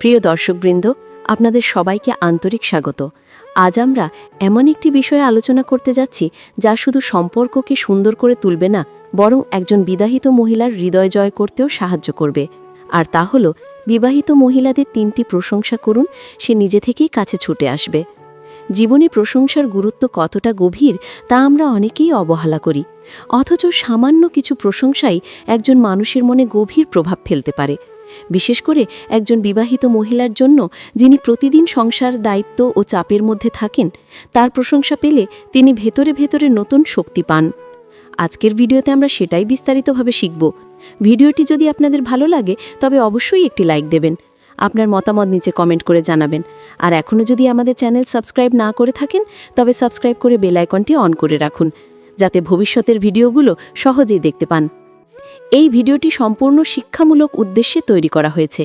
প্রিয় দর্শকবৃন্দ, আপনাদের সবাইকে আন্তরিক স্বাগত। আজ আমরা এমন একটি বিষয়ে আলোচনা করতে যাচ্ছি যা শুধু সম্পর্ককে সুন্দর করে তুলবে না, বরং একজন বিবাহিত মহিলার হৃদয় জয় করতেও সাহায্য করবে। আর তা হল, বিবাহিত মহিলাদের তিনটি প্রশংসা করুন, সে নিজে থেকেই কাছে ছুটে আসবে। জীবনে প্রশংসার গুরুত্ব কতটা গভীর, তা আমরা অনেকেই অবহেলা করি। অথচ সামান্য কিছু প্রশংসাই একজন মানুষের মনে গভীর প্রভাব ফেলতে পারে। বিশেষ করে একজন বিবাহিত মহিলার জন্য যিনি প্রতিদিন সংসার দায়িত্ব ও চাপের মধ্যে থাকেন, তার প্রশংসা পেলে তিনি ভেতরে ভেতরে নতুন শক্তি পান। আজকের ভিডিওতে আমরা সেটাই বিস্তারিতভাবে শিখব। ভিডিওটি যদি আপনাদের ভালো লাগে, তবে অবশ্যই একটি লাইক দেবেন। আপনার মতামত নিচে কমেন্ট করে জানাবেন। আর এখনও যদি আমাদের চ্যানেল সাবস্ক্রাইব না করে থাকেন, তবে সাবস্ক্রাইব করে বেল আইকনটি অন করে রাখুন, যাতে ভবিষ্যতের ভিডিওগুলো সহজেই দেখতে পান। এই ভিডিওটি সম্পূর্ণ শিক্ষামূলক উদ্দেশ্যে তৈরি করা হয়েছে।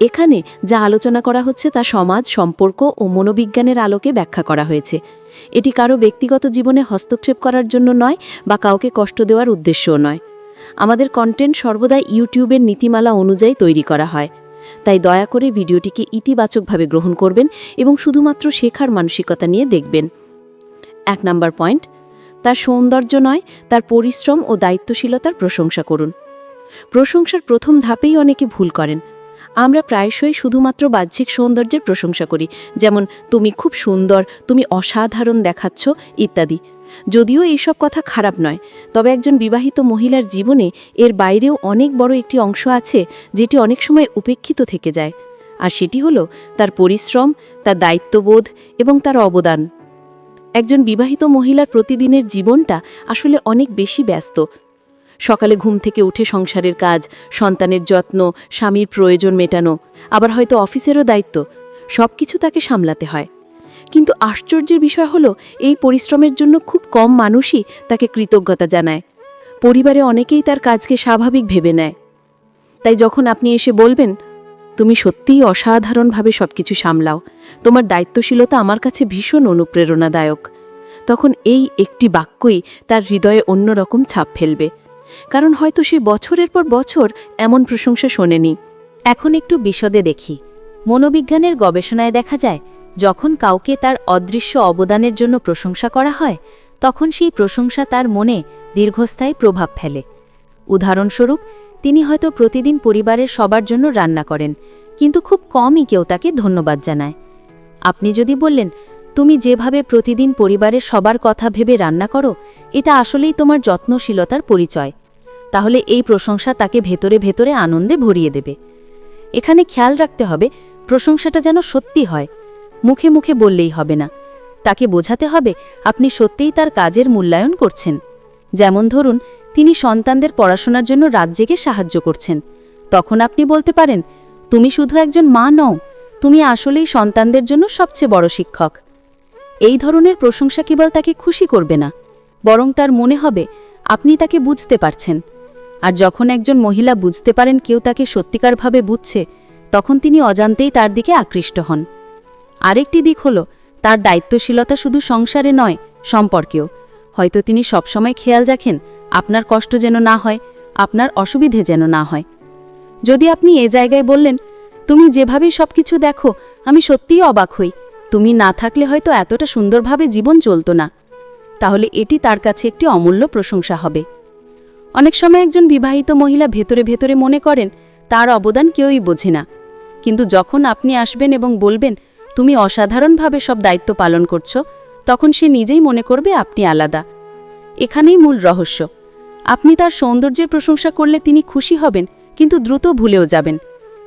এখানে যা আলোচনা করা হচ্ছে তা সমাজ, সম্পর্ক ও মনোবিজ্ঞানের আলোকে ব্যাখ্যা করা হয়েছে। এটি কারও ব্যক্তিগত জীবনে হস্তক্ষেপ করার জন্য নয় বা কাউকে কষ্ট দেওয়ার উদ্দেশ্যও নয়। আমাদের কন্টেন্ট সর্বদা ইউটিউবের নীতিমালা অনুযায়ী তৈরি করা হয়। তাই দয়া করে ভিডিওটিকে ইতিবাচকভাবে গ্রহণ করবেন এবং শুধুমাত্র শেখার মানসিকতা নিয়ে দেখবেন। এক নাম্বার পয়েন্ট তার সৌন্দর্য নয়, তার পরিশ্রম ও দায়িত্বশীলতার প্রশংসা করুন। প্রশংসার প্রথম ধাপেই অনেকে ভুল করেন। আমরা প্রায়শই শুধুমাত্র বাহ্যিক সৌন্দর্যের প্রশংসা করি, যেমন, তুমি খুব সুন্দর, তুমি অসাধারণ দেখাচ্ছ, ইত্যাদি। যদিও এইসব কথা খারাপ নয়, তবে একজন বিবাহিত মহিলার জীবনে এর বাইরেও অনেক বড় একটি অংশ আছে, যেটি অনেক সময় উপেক্ষিত থেকে যায়। আর সেটি হলো, তার পরিশ্রম, তার দায়িত্ববোধ এবং তার অবদান। একজন বিবাহিত মহিলার প্রতিদিনের জীবনটা আসলে অনেক বেশি ব্যস্ত। সকালে ঘুম থেকে উঠে সংসারের কাজ, সন্তানের যত্ন, স্বামীর প্রয়োজন মেটানো, আবার হয়তো অফিসেরও দায়িত্ব সব কিছু তাকে সামলাতে হয়। কিন্তু আশ্চর্যের বিষয় হলো, এই পরিশ্রমের জন্য খুব কম মানুষই তাকে কৃতজ্ঞতা জানায়। পরিবারে অনেকেই তার কাজকে স্বাভাবিক ভেবে নেয়। তাই যখন আপনি এসে বলবেন তুমি সত্যিই অসাধারণভাবে সবকিছু সামলাও। তোমার দায়িত্বশীলতা আমার কাছে ভীষণ অনুপ্রেরণাদায়ক। তখন এই একটি বাক্যই তার হৃদয়ে অন্যরকম ছাপ ফেলবে। কারণ হয়তো সে বছরের পর বছর এমন প্রশংসা শোনেনি। এখন একটু বিশদে দেখি। মনোবিজ্ঞানের গবেষণায় দেখা যায়, যখন কাউকে তার অদৃশ্য অবদানের জন্য প্রশংসা করা হয়, তখন সেই প্রশংসা তার মনে দীর্ঘস্থায়ী প্রভাব ফেলে। উদাহরণস্বরূপ তিনি হয়তো প্রতিদিন পরিবারের সবার জন্য রান্না করেন, কিন্তু খুব কমই কেউ তাকে ধন্যবাদ জানায়। আপনি যদি বললেন, তুমি যেভাবে প্রতিদিন পরিবারের সবার কথা ভেবে রান্না করো, এটা আসলেই তোমার যত্নশীলতার পরিচয়। তাহলে এই প্রশংসা তাকে ভেতরে ভেতরে আনন্দে ভরিয়ে দেবে। এখানে খেয়াল রাখতে হবে, প্রশংসাটা যেন সত্যি হয়। মুখে মুখে বললেই হবে না। তাকে বোঝাতে হবে, আপনি সত্যিই তার কাজের মূল্যায়ন করছেন। যেমন ধরুন তিনি সন্তানদের পড়াশোনার জন্য রাত সাহায্য করছেন। তখন আপনি বলতে পারেন, তুমি শুধু একজন মা নও, তুমি আসলেই সন্তানদের জন্য সবচেয়ে বড় শিক্ষক। এই ধরনের প্রশংসা কেবল তাকে খুশি করবে না, বরং তার মনে হবে, আপনি তাকে বুঝতে পারছেন। আর যখন একজন মহিলা বুঝতে পারেন কেউ তাকে সত্যিকারভাবে বুঝছে, তখন তিনি অজান্তেই তার দিকে আকৃষ্ট হন। আরেকটি দিক হল, তার দায়িত্বশীলতা শুধু সংসারে নয়, সম্পর্কেও। হয়তো তিনি সবসময় খেয়াল রাখেন আপনার কষ্ট যেন না হয়, আপনার অসুবিধে যেন না হয়। যদি আপনি এ জায়গায় বললেন, তুমি যেভাবেই সব কিছু দেখো, আমি সত্যিই অবাক হই। তুমি না থাকলে হয়তো এতটা সুন্দরভাবে জীবন চলতো না। তাহলে এটি তার কাছে একটি অমূল্য প্রশংসা হবে। অনেক সময় একজন বিবাহিত মহিলা ভেতরে ভেতরে মনে করেন, তার অবদান কেউই বোঝে না। কিন্তু যখন আপনি আসবেন এবং বলবেন, তুমি অসাধারণভাবে সব দায়িত্ব পালন করছ, তখন সে নিজেই মনে করবে আপনি আলাদা। এখানেই মূল রহস্য। আপনি তার সৌন্দর্যের প্রশংসা করলে তিনি খুশি হবেন, কিন্তু দ্রুত ভুলেও যাবেন।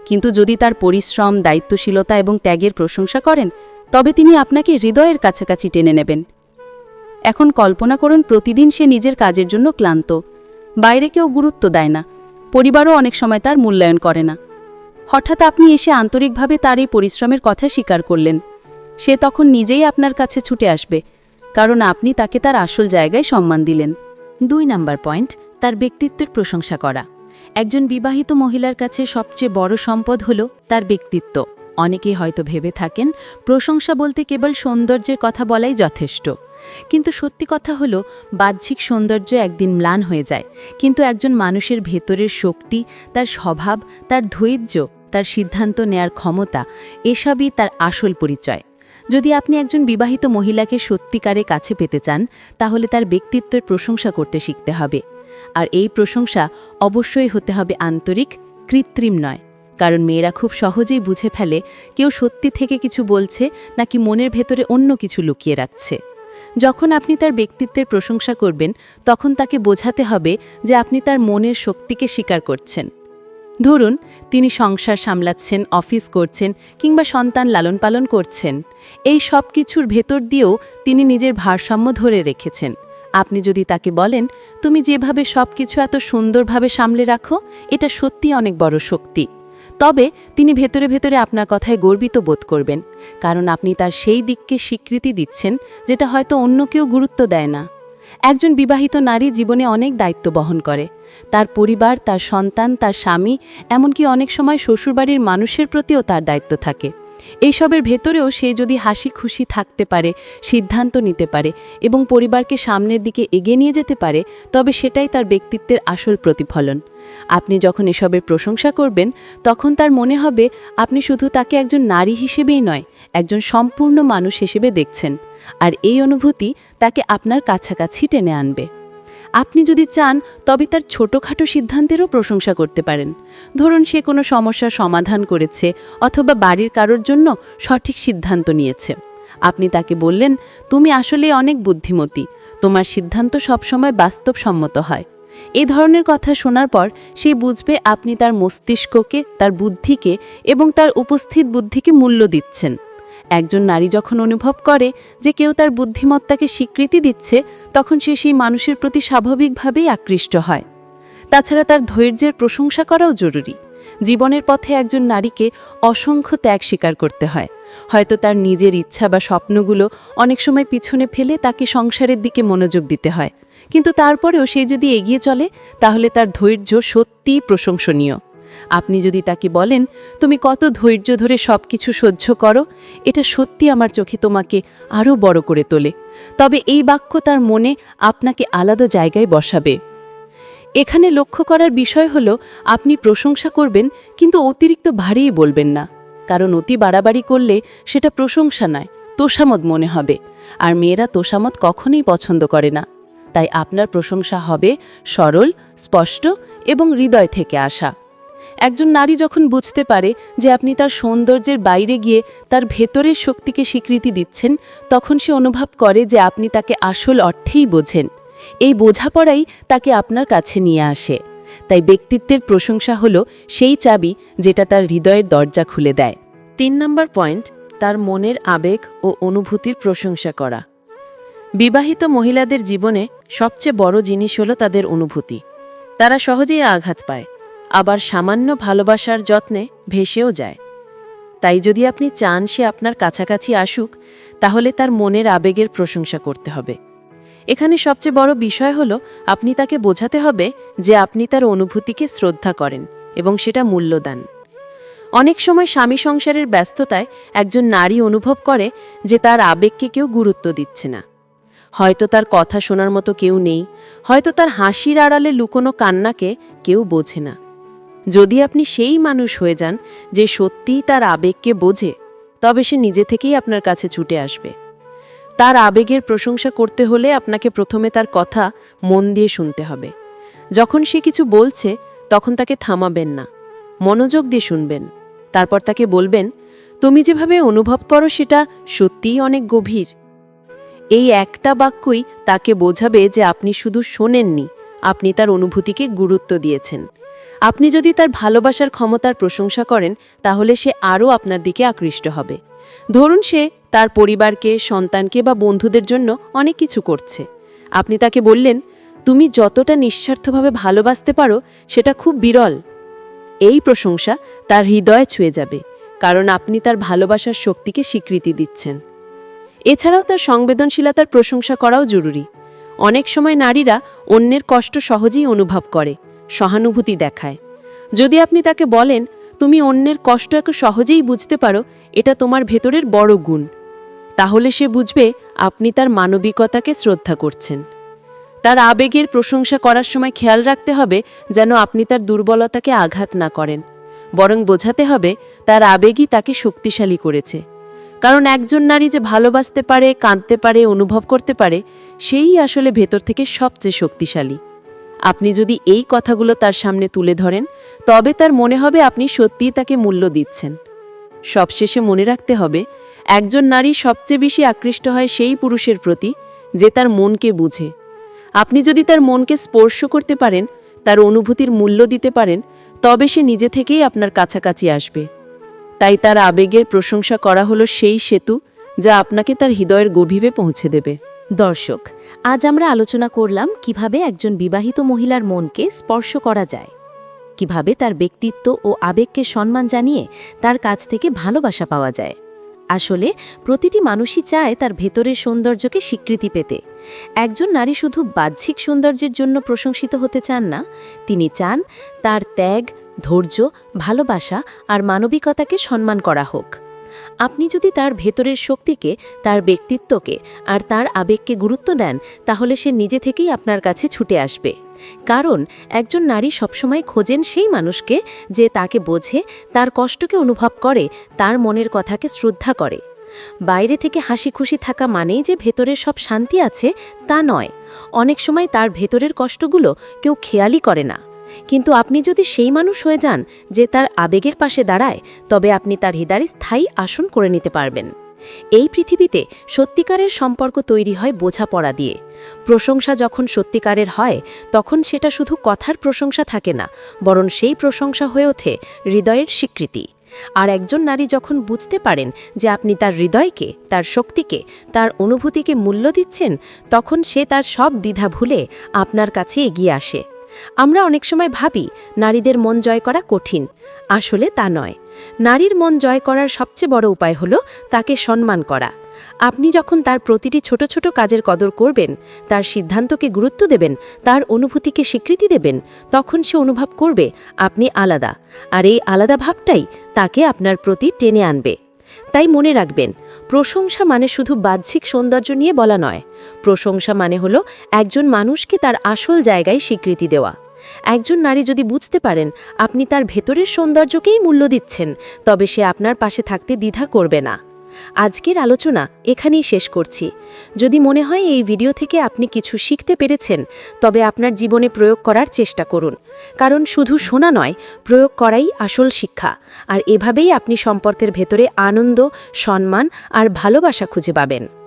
কিন্তু যদি তার পরিশ্রম, দায়িত্বশীলতা এবং ত্যাগের প্রশংসা করেন, তবে তিনি আপনাকে হৃদয়ের কাছাকাছি টেনে নেবেন। এখন কল্পনা করুন প্রতিদিন সে নিজের কাজের জন্য ক্লান্ত। বাইরে কেউ গুরুত্ব দেয় না। পরিবারও অনেক সময় তার মূল্যায়ন করে না। হঠাৎ আপনি এসে আন্তরিকভাবে তার এই পরিশ্রমের কথা স্বীকার করলেন। সে তখন নিজেই আপনার কাছে ছুটে আসবে, কারণ আপনি তাকে তার আসল জায়গায় সম্মান দিলেন। দুই নাম্বার পয়েন্ট, তার ব্যক্তিত্বের প্রশংসা করা। একজন বিবাহিত মহিলার কাছে সবচেয়ে বড় সম্পদ হল তার ব্যক্তিত্ব। অনেকেই হয়তো ভেবে থাকেন, প্রশংসা বলতে কেবল সৌন্দর্যের কথা বলাই যথেষ্ট। কিন্তু সত্যি কথা হলো, বাহ্যিক সৌন্দর্য একদিন ম্লান হয়ে যায়। কিন্তু একজন মানুষের ভেতরের শক্তি, তার স্বভাব, তার ধৈর্য, তার সিদ্ধান্ত নেয়ার ক্ষমতা, এসবই তার আসল পরিচয়। যদি আপনি একজন বিবাহিত মহিলাকে সত্যিকারে কাছে পেতে চান, তাহলে তার ব্যক্তিত্বের প্রশংসা করতে শিখতে হবে। আর এই প্রশংসা অবশ্যই হতে হবে আন্তরিক, কৃত্রিম নয়। কারণ মেয়েরা খুব সহজেই বুঝে ফেলে কেউ সত্যি থেকে কিছু বলছে নাকি মনের ভেতরে অন্য কিছু লুকিয়ে রাখছে। যখন আপনি তার ব্যক্তিত্বের প্রশংসা করবেন, তখন তাকে বোঝাতে হবে যে আপনি তার মনের শক্তিকে স্বীকার করছেন। ধরুন, তিনি সংসার সামলাচ্ছেন, অফিস করছেন কিংবা সন্তান লালন পালন করছেন, এই সব কিছুর ভেতর দিয়েও তিনি নিজের ভারসাম্য ধরে রেখেছেন। আপনি যদি তাকে বলেন, তুমি যেভাবে সব কিছু এত সুন্দরভাবে সামলে রাখো, এটা সত্যি অনেক বড় শক্তি। তবে তিনি ভেতরে ভেতরে আপনার কথায় গর্বিত বোধ করবেন, কারণ আপনি তার সেই দিককে স্বীকৃতি দিচ্ছেন, যেটা হয়তো অন্য কেউ গুরুত্ব দেয় না। একজন বিবাহিত নারী জীবনে অনেক দায়িত্ব বহন করে। তার পরিবার, তার সন্তান, তার স্বামী, এমনকি অনেক সময় শ্বশুরবাড়ির মানুষের প্রতিও তার দায়িত্ব থাকে। এইসবের ভেতরেও সে যদি হাসি খুশি থাকতে পারে, সিদ্ধান্ত নিতে পারে এবং পরিবারকে সামনের দিকে এগিয়ে নিয়ে যেতে পারে, তবে সেটাই তার ব্যক্তিত্বের আসল প্রতিফলন। আপনি যখন এসবের প্রশংসা করবেন, তখন তার মনে হবে, আপনি শুধু তাকে একজন নারী হিসেবেই নয়, একজন সম্পূর্ণ মানুষ হিসেবে দেখছেন। আর এই অনুভূতি তাকে আপনার কাছাকাছি টেনে আনবে। আপনি যদি চান, তবে তার ছোটোখাটো সিদ্ধান্তেরও প্রশংসা করতে পারেন। ধরুন, সে কোনো সমস্যার সমাধান করেছে অথবা বাড়ির কারোর জন্য সঠিক সিদ্ধান্ত নিয়েছে। আপনি তাকে বললেন, তুমি আসলে অনেক বুদ্ধিমতী। তোমার সিদ্ধান্ত সবসময় বাস্তবসম্মত হয়। এই ধরনের কথা শোনার পর সে বুঝবে আপনি তার মস্তিষ্ককে, তার বুদ্ধিকে এবং তার উপস্থিত বুদ্ধিকে মূল্য দিচ্ছেন। একজন নারী যখন অনুভব করে যে কেউ তার বুদ্ধিমত্তাকে স্বীকৃতি দিচ্ছে, তখন সে সেই মানুষের প্রতি স্বাভাবিকভাবেই আকৃষ্ট হয়। তাছাড়া তার ধৈর্যের প্রশংসা করাও জরুরি। জীবনের পথে একজন নারীকে অসংখ্য ত্যাগ স্বীকার করতে হয়। হয়তো তার নিজের ইচ্ছা বা স্বপ্নগুলো অনেক সময় পিছনে ফেলে তাকে সংসারের দিকে মনোযোগ দিতে হয়। কিন্তু তারপরেও সে যদি এগিয়ে চলে, তাহলে তার ধৈর্য সত্যিই প্রশংসনীয়। আপনি যদি তাকে বলেন, তুমি কত ধৈর্য ধরে সব কিছু সহ্য করো, এটা সত্যি আমার চোখে তোমাকে আরও বড় করে তোলে। তবে এই বাক্য তার মনে আপনাকে আলাদা জায়গায় বসাবে। এখানে লক্ষ্য করার বিষয় হল, আপনি প্রশংসা করবেন, কিন্তু অতিরিক্ত ভারীই বলবেন না। কারণ অতি বাড়াবাড়ি করলে সেটা প্রশংসা নয় তোষামত মনে হবে। আর মেয়েরা তোষামত কখনোই পছন্দ করে না। তাই আপনার প্রশংসা হবে সরল, স্পষ্ট এবং হৃদয় থেকে আসা। একজন নারী যখন বুঝতে পারে যে আপনি তার সৌন্দর্যের বাইরে গিয়ে তার ভেতরের শক্তিকে স্বীকৃতি দিচ্ছেন, তখন সে অনুভব করে যে আপনি তাকে আসল অর্থেই বোঝেন। এই বোঝাপড়াই তাকে আপনার কাছে নিয়ে আসে। তাই ব্যক্তিত্বের প্রশংসা হল সেই চাবি যেটা তার হৃদয়ের দরজা খুলে দেয়। তিন নম্বর পয়েন্ট, তার মনের আবেগ ও অনুভূতির প্রশংসা করা। বিবাহিত মহিলাদের জীবনে সবচেয়ে বড় জিনিস হলো তাদের অনুভূতি। তারা সহজেই আঘাত পায়। আবার সামান্য ভালোবাসার যত্নে ভেসেও যায়। তাই যদি আপনি চান সে আপনার কাছাকাছি আসুক, তাহলে তার মনের আবেগের প্রশংসা করতে হবে। এখানে সবচেয়ে বড় বিষয় হলো, আপনি তাকে বোঝাতে হবে যে আপনি তার অনুভূতিকে শ্রদ্ধা করেন এবং সেটা মূল্যদান। অনেক সময় স্বামী সংসারের ব্যস্ততায় একজন নারী অনুভব করে যে তার আবেগকে কেউ গুরুত্ব দিচ্ছে না। হয়তো তার কথা শোনার মতো কেউ নেই, হয়তো তার হাসির আড়ালে লুকোনো কান্নাকে কেউ বোঝে না। যদি আপনি সেই মানুষ হয়ে যান যে সত্যিই তার আবেগকে বোঝে, তবে সে নিজে থেকেই আপনার কাছে ছুটে আসবে। তার আবেগের প্রশংসা করতে হলে আপনাকে প্রথমে তার কথা মন দিয়ে শুনতে হবে। যখন সে কিছু বলছে, তখন তাকে থামাবেন না। মনোযোগ দিয়ে শুনবেন। তারপর তাকে বলবেন, তুমি যেভাবে অনুভব করো সেটা সত্যিই অনেক গভীর। এই একটা বাক্যই তাকে বোঝাবে যে আপনি শুধু শোনেননি, আপনি তার অনুভূতিকে গুরুত্ব দিয়েছেন। আপনি যদি তার ভালোবাসার ক্ষমতার প্রশংসা করেন, তাহলে সে আরও আপনার দিকে আকৃষ্ট হবে। ধরুন সে তার পরিবারকে, সন্তানকে বা বন্ধুদের জন্য অনেক কিছু করছে। আপনি তাকে বললেন, তুমি যতটা নিঃস্বার্থভাবে ভালোবাসতে পারো, সেটা খুব বিরল। এই প্রশংসা তার হৃদয়ে ছুঁয়ে যাবে, কারণ আপনি তার ভালোবাসার শক্তিকে স্বীকৃতি দিচ্ছেন। এছাড়াও তার সংবেদনশীলতার প্রশংসা করাও জরুরি। অনেক সময় নারীরা অন্যের কষ্ট সহজেই অনুভব করে। সহানুভূতি দেখায়। যদি আপনি তাকে বলেন, তুমি অন্যের কষ্ট এত সহজেই বুঝতে পারো, এটা তোমার ভেতরের বড় গুণ, তাহলে সে বুঝবে আপনি তার মানবিকতাকে শ্রদ্ধা করছেন। তার আবেগের প্রশংসা করার সময় খেয়াল রাখতে হবে যেন আপনি তার দুর্বলতাকে আঘাত না করেন। বরং বোঝাতে হবে তার আবেগই তাকে শক্তিশালী করেছে। কারণ একজন নারী যে ভালোবাসতে পারে, কাঁদতে পারে, অনুভব করতে পারে, সেই আসলে ভেতর থেকে সবচেয়ে শক্তিশালী। আপনি যদি এই কথাগুলো তার সামনে তুলে ধরেন, তবে তার মনে হবে আপনি সত্যিই তাকে মূল্য দিচ্ছেন। সবশেষে মনে রাখতে হবে, একজন নারী সবচেয়ে বেশি আকৃষ্ট হয় সেই পুরুষের প্রতি যে তার মনকে বুঝে। আপনি যদি তার মনকে স্পর্শ করতে পারেন, তার অনুভূতির মূল্য দিতে পারেন, তবে সে নিজে থেকেই আপনার কাছাকাছি আসবে। তাই তার আবেগের প্রশংসা করা হলো সেই সেতু যা আপনাকে তার হৃদয়ের গভীরে পৌঁছে দেবে। দর্শক আজ আমরা আলোচনা করলাম কীভাবে একজন বিবাহিত মহিলার মনকে স্পর্শ করা যায়, কীভাবে তার ব্যক্তিত্ব ও আবেগকে সম্মান জানিয়ে তার কাছ থেকে ভালোবাসা পাওয়া যায়। আসলে, প্রতিটি মানুষই চায় তার ভেতরের সৌন্দর্যকে স্বীকৃতি পেতে। একজন নারী শুধু বাহ্যিক সৌন্দর্যের জন্য প্রশংসিত হতে চান না, তিনি চান তার ত্যাগ, ধৈর্য, ভালোবাসা আর মানবিকতাকে সম্মান করা হোক। আপনি যদি তার ভেতরের শক্তিকে, তার ব্যক্তিত্বকে আর তার আবেগকে গুরুত্ব দেন, তাহলে সে নিজে থেকেই আপনার কাছে ছুটে আসবে। কারণ, একজন নারী সবসময় খোঁজেন সেই মানুষকে যে তাকে বোঝে, তার কষ্টকে অনুভব করে, তার মনের কথাকে শ্রদ্ধা করে। বাইরে থেকে হাসি খুশি থাকা মানেই যে ভেতরের সব শান্তি আছে, তা নয়। অনেক সময় তার ভেতরের কষ্টগুলো কেউ খেয়ালই করে না। কিন্তু আপনি যদি সেই মানুষ হয়ে যান যে তার আবেগের পাশে দাঁড়ায়, তবে আপনি তার হৃদয়ে স্থায়ী আসন করে নিতে পারবেন। এই পৃথিবীতে সত্যিকারের সম্পর্ক তৈরি হয় বোঝাপড়া দিয়ে। প্রশংসা যখন সত্যিকারের হয়, তখন সেটা শুধু কথার প্রশংসা থাকে না, বরং সেই প্রশংসা হয়ে ওঠে হৃদয়ের স্বীকৃতি। আর একজন নারী যখন বুঝতে পারেন যে আপনি তার হৃদয়কে, তার শক্তিকে, তার অনুভূতিকে মূল্য দিচ্ছেন, তখন সে তার সব দ্বিধা ভুলে আপনার কাছে এগিয়ে আসে। আমরা অনেক সময় ভাবি, নারীদের মন জয় করা কঠিন। আসলে তা নয়। নারীর মন জয় করার সবচেয়ে বড় উপায় হল তাকে সম্মান করা। আপনি যখন তার প্রতিটি ছোট ছোট কাজের কদর করবেন, তার সিদ্ধান্তকে গুরুত্ব দেবেন, তার অনুভূতিকে স্বীকৃতি দেবেন, তখন সে অনুভব করবে, আপনি আলাদা। আর এই আলাদা ভাবটাই তাকে আপনার প্রতি টেনে আনবে। তাই মনে রাখবেন প্রশংসা মানে শুধু বাহ্যিক সৌন্দর্য নিয়ে বলা নয়। প্রশংসা মানে হলো একজন মানুষকে তার আসল জায়গায় স্বীকৃতি দেওয়া। একজন নারী যদি বুঝতে পারেন, আপনি তার ভেতরের সৌন্দর্যকেই মূল্য দিচ্ছেন, তবে সে আপনার পাশে থাকতে দ্বিধা করবে না। আজকের আলোচনা এখানেই শেষ করছি। যদি মনে হয় এই ভিডিও থেকে আপনি কিছু শিখতে পেরেছেন, তবে আপনার জীবনে প্রয়োগ করার চেষ্টা করুন। কারণ শুধু শোনা নয়, প্রয়োগ করাই আসল শিক্ষা। আর এভাবেই আপনি সম্পর্কের ভেতরে আনন্দ, সম্মান আর ভালোবাসা খুঁজে পাবেন।